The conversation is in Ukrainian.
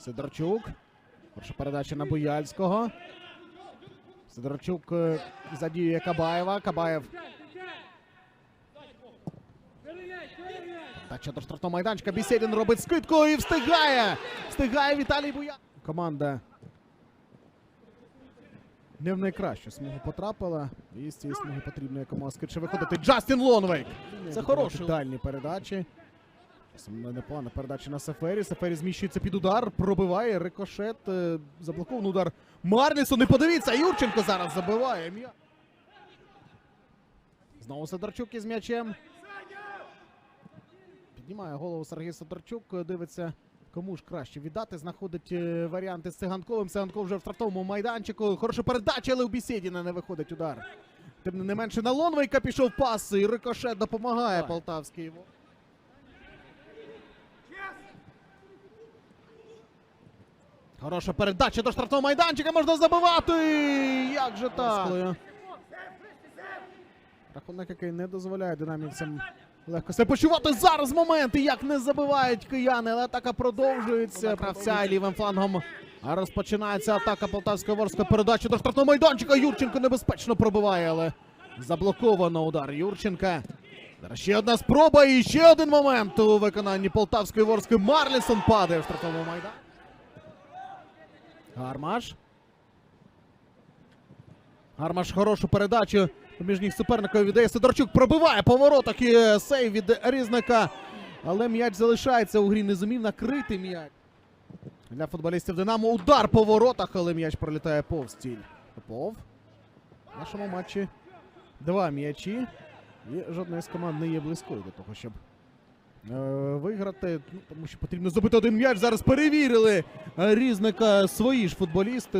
Сидорчук. Перша передача на Бояльського. Сидорчук е, задіює Кабаєва. Кабаєв. Передача до штрафного майданчика. Бісєдін робить скидку і встигає. Встигає Віталій Буя. Команда не в найкращу смугу потрапила. І з цієї смуги потрібно якомога скидше виходити. Джастін Лонвейк. Це хороший. Дальні передачі. Саме Непогана передача на Сефері. Сефері зміщується під удар, пробиває рикошет. е, Заблокований удар Марлісу. Не подивіться, Юрченко зараз забиває. Знову Сидорчук із м'ячем. Піднімає голову Сергій Сидорчук. е, Дивиться, кому ж краще віддати. Знаходить е, варіанти з Циганковим. Циганков вже в штрафному майданчику. Хороша передача, але у Бісєдіна не виходить удар. Тим не менше на Лонвейка пішов пас, і рикошет допомагає полтавський. Хороша передача до штрафного майданчика можна забивати. Як же так? Рахунок, який не дозволяє динамівцям легко себе почувати зараз моменти, як не забивають кияни, але атака продовжується. Кравця лівим флангом. А розпочинається атака Полтавської Ворської передача до штрафного майданчика. Юрченко небезпечно пробиває, але заблоковано удар Юрченка. Зараз ще одна спроба і ще один момент у виконанні Полтавської Ворської. Марлісон падає в штрафному майдані. Гармаш. Гармаш хорошу передачу між ніг суперника віддає Сидорчук. Пробиває по воротах і е, сейв від різника. Але м'яч залишається у грі. Не зумів накрити м'яч. Для футболістів Динамо удар по воротах, але м'яч пролітає повз ціль. Попов. В нашому матчі два м'ячі. І жодна з команд не є близькою до того, щоб виграти. Ну, тому що потрібно забити один м'яч. Зараз перевірили е, різника свої ж футболісти.